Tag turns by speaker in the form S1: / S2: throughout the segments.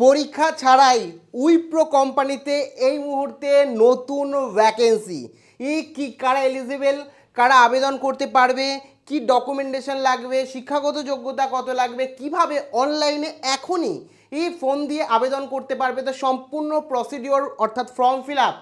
S1: পরীক্ষা ছাড়াই উইপ্রো কোম্পানিতে এই মুহূর্তে নতুন ভ্যাকেন্সি ই কি, কারা এলিজিবেল কারা আবেদন করতে পারবে, কি ডকুমেন্টেশন লাগবে, শিক্ষাগত যোগ্যতা কত লাগবে, কীভাবে অনলাইনে এখনই এই ফোন দিয়ে আবেদন করতে পারবে, তো সম্পূর্ণ প্রসিডিওর অর্থাৎ ফর্ম ফিল আপ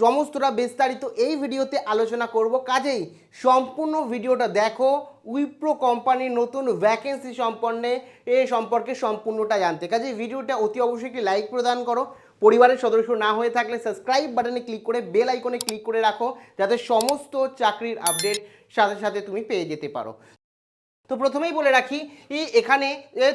S1: সমস্তটা বিস্তারিত এই ভিডিওতে আলোচনা করব। কাজেই সম্পূর্ণ ভিডিওটা দেখো, উইপ্রো কোম্পানির নতুন ভ্যাকেন্সি সম্পন্নে, এ সম্পর্কে সম্পূর্ণটা জানতে। কাজেই ভিডিওটা অতি অবশ্যই একটি লাইক প্রদান করো। পরিবারের সদস্য না হয়ে থাকলে সাবস্ক্রাইব বাটনে ক্লিক করে বেল আইকনে ক্লিক করে রাখো, যাতে সমস্ত চাকরির আপডেট সাথে সাথে তুমি পেয়ে যেতে পারো। তো প্রথমেই বলে রাখি এখানে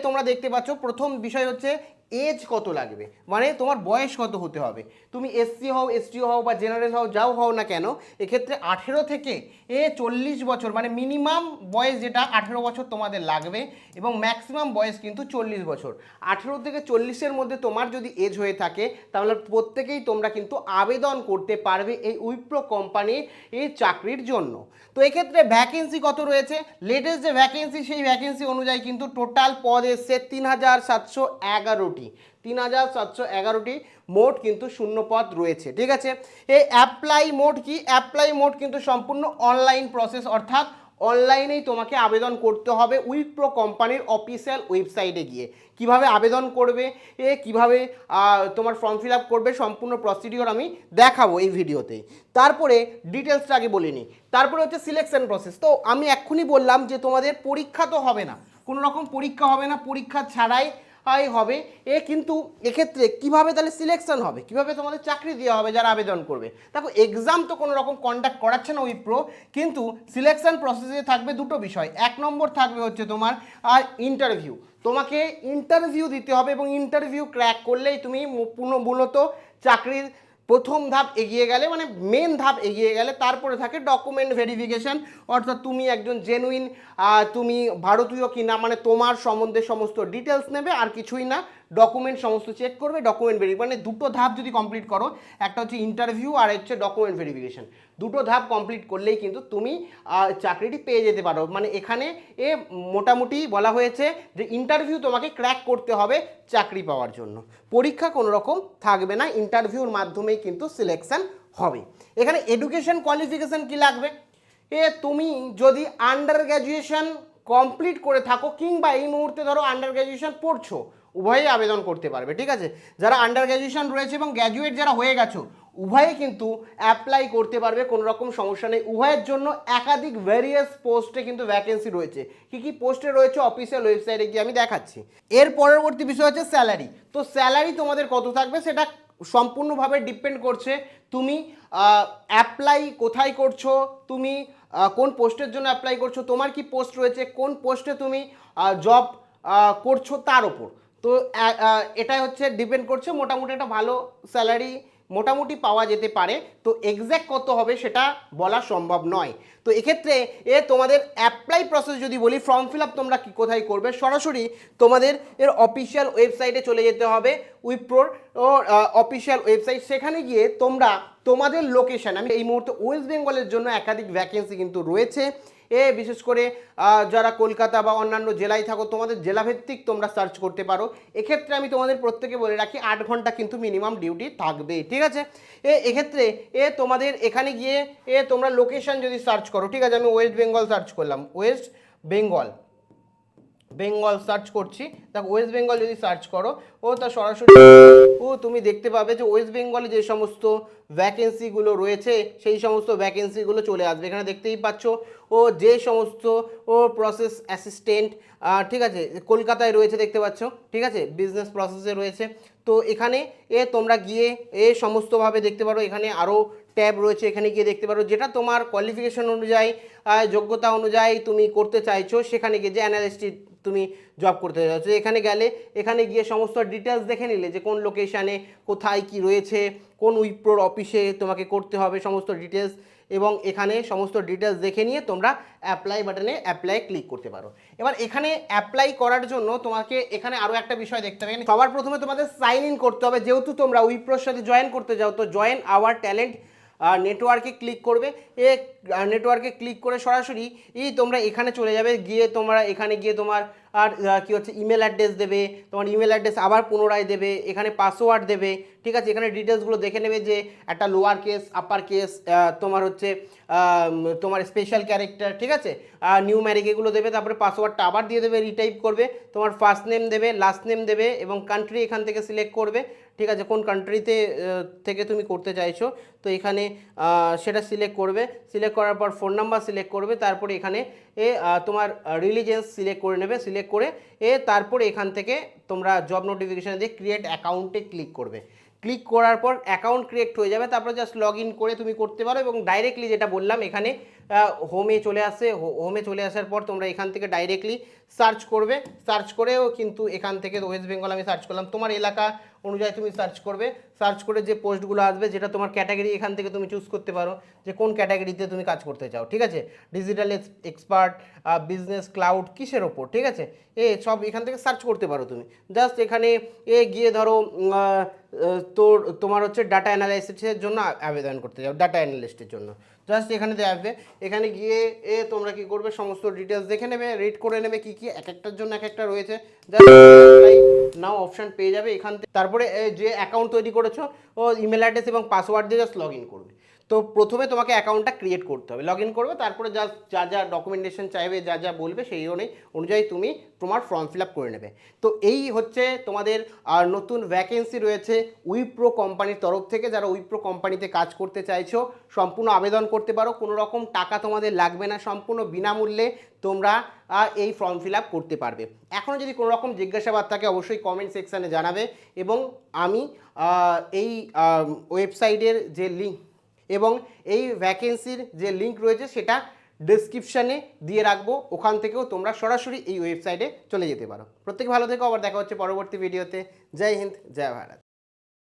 S1: তোমরা দেখতে পাচ্ছ, প্রথম বিষয় হচ্ছে এজ কত লাগবে? মানে তোমার বয়স কত হতে হবে? তুমি এসসি হও এসটি হও বা জেনারেল হও, যাও হও না কেন, এক্ষেত্রে আঠেরো থেকে, এ চল্লিশ বছর মানে মিনিমাম বয়স যেটা আঠেরো বছর তোমাদের লাগবে এবং ম্যাক্সিমাম বয়স কিন্তু চল্লিশ বছর। আঠেরো থেকে চল্লিশের মধ্যে তোমার যদি এজ হয়ে থাকে, তাহলে প্রত্যেকেই তোমরা কিন্তু আবেদন করতে পারবে এই উইপ্রো কোম্পানির এই চাকরির জন্য। তো এক্ষেত্রে ভ্যাকেন্সি কত রয়েছে? লেটেস্ট যে ভ্যাকেন্সি সেই ভ্যাকেন্সি অনুযায়ী কিন্তু টোটাল পদ এসছে তিন হাজার সাতশো এগারোটি। তিন হাজার সাতশো এগারোটি মোট কিন্তু শূন্য পদ রয়েছে, ঠিক আছে? এই অ্যাপ্লাই মোড কি? অ্যাপ্লাই মোড কিন্তু সম্পূর্ণ অনলাইন প্রসেস অর্থাৎ অনলাইনেই তোমাকে আবেদন করতে হবে উইপ্রো কোম্পানির অফিসিয়াল ওয়েবসাইটে গিয়ে। কীভাবে আবেদন করবে? এ কীভাবে তোমার ফর্ম ফিল আপ করবে? সম্পূর্ণ প্রসিডিওর আমি দেখাবো এই ভিডিওতেই তারপরে ডিটেলসটা আগে বলিনি তারপরে হচ্ছে সিলেকশন প্রসেস তো আমি এক্ষুনি বললাম যে তোমাদের পরীক্ষা তো হবে না। কোনো রকম পরীক্ষা হবে না। পরীক্ষা ছাড়াই আই হবে। এ কিন্তু এক্ষেত্রে কীভাবে তাহলে সিলেকশন হবে? কীভাবে তোমাদের চাকরি দেওয়া হবে যারা আবেদন করবে? দেখো এক্সাম তো কোনো রকম কন্ডাক্ট করাচ্ছে না উইপ্রো কিন্তু সিলেকশন প্রসেসে থাকবে দুটো বিষয়। এক নম্বর থাকবে হচ্ছে তোমার আর ইন্টারভিউ তোমাকে ইন্টারভিউ দিতে হবে এবং ইন্টারভিউ ক্র্যাক করলেই তুমি মূলত চাকরির প্রথম ধাপ এগিয়ে গেলে মানে মেন ধাপ এগিয়ে গেলে তারপরে থাকে ডকুমেন্ট ভেরিফিকেশান অর্থাৎ তুমি একজন জেনুইন তুমি ভারতীয় কিনা মানে তোমার সম্বন্ধে সমস্ত ডিটেলস নেবে, আর কিছুই না। ডকুমেন্ট সমস্ত চেক করবে ডকুমেন্ট ভেরি মানে দুটো ধাপ যদি কমপ্লিট করো, একটা হচ্ছে ইন্টারভিউ আর হচ্ছে ডকুমেন্ট ভেরিফিকেশন দুটো ধাপ কমপ্লিট করলেই কিন্তু তুমি চাকরিটি পেয়ে যেতে পারো। মানে এখানে এ মোটামুটি বলা হয়েছে যে ইন্টারভিউ তোমাকে ক্র্যাক করতে হবে চাকরি পাওয়ার জন্য। পরীক্ষা কোনো রকম থাকবে না ইন্টারভিউর মাধ্যমেই কিন্তু সিলেকশন হবে। এখানে এডুকেশন কোয়ালিফিকেশন কি লাগবে? এ তুমি যদি আন্ডার গ্র্যাজুয়েশন কমপ্লিট করে থাকো কিংবা এই মুহূর্তে ধরো আন্ডার গ্র্যাজুয়েশন পড়ছো উভয়ই আবেদন করতে পারবে, ঠিক আছে? যারা আন্ডার গ্র্যাজুয়েশন রয়েছে এবং গ্র্যাজুয়েট যারা হয়ে গেছো, উভয়ে কিন্তু অ্যাপ্লাই করতে পারবে, কোনো রকম সমস্যা নেই। উভয়ের জন্য একাধিক ভ্যারিয়াস পোস্টে কিন্তু ভ্যাকেন্সি রয়েছে। কি কি পোস্টে রয়েছে অফিসিয়াল ওয়েবসাইটে গিয়ে আমি দেখাচ্ছি। এর পরবর্তী বিষয় হচ্ছে স্যালারি তো স্যালারি তোমাদের কত থাকবে সেটা সম্পূর্ণভাবে ডিপেন্ড করছে তুমি অ্যাপ্লাই কোথায় করছ, তুমি কোন পোস্টের জন্য অ্যাপ্লাই করছ, তোমার কি পোস্ট রয়েছে, কোন পোস্টে তুমি জব করছ তার ওপর। তো এটাই হচ্ছে ডিপেন্ড করছে, মোটামুটি একটা ভালো স্যালারি মোটামুটি পাওয়া যেতে পারে। তো এক্স্যাক্ট কত হবে সেটা বলা সম্ভব নয়। তো, এক্ষেত্রে এ তোমাদের অ্যাপ্লাই প্রসেস যদি বলি ফর্ম ফিল আপ তোমরা কী কোথায় করবে? সরাসরি তোমাদের এর অফিসিয়াল ওয়েবসাইটে চলে যেতে হবে, উইপ্রোর অফিসিয়াল ওয়েবসাইট সেখানে গিয়ে তোমরা তোমাদের লোকেশান আমি এই মুহূর্তে ওয়েস্ট বেঙ্গলের জন্য একাধিক ভ্যাকেন্সি কিন্তু রয়েছে। এ, বিশেষ করে যারা কলকাতা বা অন্যান্য জেলায় থাকো, তোমাদের জেলাভিত্তিক তোমরা সার্চ করতে পারো। এক্ষেত্রে আমি তোমাদের প্রত্যেকে বলে রাখি, আট ঘণ্টা কিন্তু মিনিমাম ডিউটি থাকবে, ঠিক আছে? এ, এক্ষেত্রে, এ, তোমাদের এখানে গিয়ে, এ, তোমরা লোকেশন যদি সার্চ করো, ঠিক আছে? আমি ওয়েস্ট বেঙ্গল সার্চ করলাম ওয়েস্ট বেঙ্গল বেঙ্গল সার্চ করছি। দেখ ওয়েস্ট বেঙ্গল যদি সার্চ করো, ও তা সরাসরি ও তুমি দেখতে পাবে যে ওয়েস্ট বেঙ্গলে যে সমস্ত ভ্যাকেন্সিগুলো রয়েছে, সেই সমস্ত ভ্যাকেন্সিগুলো চলে আসবে। এখানে দেখতেই পাচ্ছ, ও যে সমস্ত ও প্রসেস অ্যাসিস্ট্যান্ট ঠিক আছে, কলকাতায় রয়েছে দেখতে পাচ্ছ, ঠিক আছে বিজনেস প্রসেসে রয়েছে। তো এখানে এ তোমরা গিয়ে এ সমস্তভাবে দেখতে পারো, এখানে আরও ট্যাব রয়েছে, এখানে গিয়ে দেখতে পারো, যেটা তোমার কোয়ালিফিকেশন অনুযায়ী যোগ্যতা অনুযায়ী তুমি করতে চাইছো, সেখানে গিয়ে যে অ্যানালিস্ট তুমি জব করতে চাইছো এখানে গেলে, এখানে গিয়ে সমস্ত ডিটেলস দেখে নিলে যে কোন লোকেশানে কোথায় কি রয়েছে, কোন উইপ্রোর অফিসে তোমাকে করতে হবে সমস্ত ডিটেলস এবং এখানে সমস্ত ডিটেলস দেখে নিয়ে তোমরা অ্যাপ্লাই বাটনে অ্যাপ্লাই ক্লিক করতে পারো। এবার এখানে অ্যাপ্লাই করার জন্য তোমাকে এখানে আরও একটা বিষয় দেখতে হবে। সবার প্রথমে তোমাদের সাইন ইন করতে হবে। যেহেতু তোমরা উইপ্রোর সাথে জয়েন করতে যাও, তো জয়েন আওয়ার ট্যালেন্ট নেটওয়ার্কে ক্লিক করবে। এ নেটওয়ার্কে ক্লিক করে সরাসরি ই তোমরা এখানে চলে যাবে। গিয়ে তোমরা এখানে গিয়ে তোমার আর কি হচ্ছে ইমেল অ্যাড্রেস দেবে। তোমার ইমেল অ্যাড্রেস আবার পুনরায় দেবে। এখানে পাসওয়ার্ড দেবে। ঠিক আছে? এখানে ডিটেলসগুলো দেখে নেবে যে একটা লোয়ার কেস আপার কেস তোমার হচ্ছে তোমার স্পেশাল ক্যারেক্টার ঠিক আছে? নিউ ম্যারিক এগুলো দেবে। তারপরে পাসওয়ার্ডটা আবার দিয়ে দেবে রিটাইপ করবে। তোমার ফার্স্ট নেম দেবে লাস্ট নেম দেবে এবং কান্ট্রি এখান থেকে সিলেক্ট করবে। ঠিক আছে, কোন কান্ট্রিতে থেকে তুমি করতে চাইছো, তো এখানে সেটা সিলেক্ট করবে। সিলেক্ট করার পর ফোন নাম্বার সিলেক্ট করবে, তারপরে এখানে এ তোমার রিলিজেন্স সিলেক্ট করে নেবে। সিলেক্ট করে এ, তারপরে এখান থেকে তোমরা জব নোটিফিকেশান দিয়ে ক্রিয়েট অ্যাকাউন্টে ক্লিক করবে। ক্লিক করার পর অ্যাকাউন্ট ক্রিয়েট হয়ে যাবে, তারপরে জাস্ট লগ করে তুমি করতে পারো এবং ডাইরেক্টলি যেটা বললাম, এখানে হোমে চলে আসে হোমে চলে আসার পর তোমরা এখান থেকে ডাইরেক্টলি সার্চ করবে। সার্চ করেও কিন্তু এখান থেকে ওয়েস্ট বেঙ্গল আমি সার্চ করলাম। তোমার এলাকা অনুযায়ী তুমি সার্চ করবে। সার্চ করে যে পোস্টগুলো আসবে, যেটা তোমার ক্যাটাগরি এখান থেকে তুমি চুজ করতে পারো, যে কোন ক্যাটাগরিতে তুমি কাজ করতে চাও, ঠিক আছে? ডিজিটাল এক্সপার্ট বিজনেস ক্লাউড কিসের ওপর, ঠিক আছে? এ সব এখান থেকে সার্চ করতে পারো তুমি। জাস্ট এখানে এ গিয়ে ধরো তোর, তোমার হচ্ছে ডাটা অ্যানালাইসিসের জন্য আবেদন করতে চাও ডাটা অ্যানালিস্টের জন্য। জাস্ট এখানে আসবে। এখানে গিয়ে এ তোমরা কি করবে? সমস্ত ডিটেলস দেখে নেবে রেড করে নেবে কি কি, এক একটার জন্য এক একটা রয়েছে। নাও অপশন পেয়ে যাবে এখান থেকে। তারপরে যে অ্যাকাউন্ট তৈরি করেছ, ও ইমেল অ্যাড্রেস এবং পাসওয়ার্ড দিয়ে জাস্ট লগ ইন করবে। তো প্রথমে তোমাকে অ্যাকাউন্টটা ক্রিয়েট করতে হবে। লগ ইন করবে, তারপরে যা যা যা ডকুমেন্টেশন চাইবে, যা যা বলবে সেই অনুযায়ী অনুযায়ী তুমি তোমার ফর্ম ফিল আপ করে নেবে। তো এই হচ্ছে তোমাদের নতুন ভ্যাকেন্সি রয়েছে উইপ্রো কোম্পানির তরফ থেকে। যারা উইপ্রো কোম্পানিতে কাজ করতে চাইছো, সম্পূর্ণ আবেদন করতে পারো। কোনো রকম টাকা তোমাদের লাগবে না, সম্পূর্ণ বিনামূল্যে তোমরা এই ফর্ম ফিল আপ করতে পারবে। এখনও যদি কোনো রকম জিজ্ঞাসাবাদ থাকে, অবশ্যই কমেন্ট সেকশানে জানাবে। এবং আমি এই ওয়েবসাইটের যে লিঙ্ক এবং এই ভ্যাকেন্সির যে লিঙ্ক রয়েছে সেটা ডিসক্রিপশানে দিয়ে রাখব। ওখান থেকেও তোমরা সরাসরি এই ওয়েবসাইটে চলে যেতে পারো। প্রত্যেক ভালো থেকো, আবার দেখা হচ্ছে পরবর্তী ভিডিওতে জয় হিন্দ, জয় ভারত।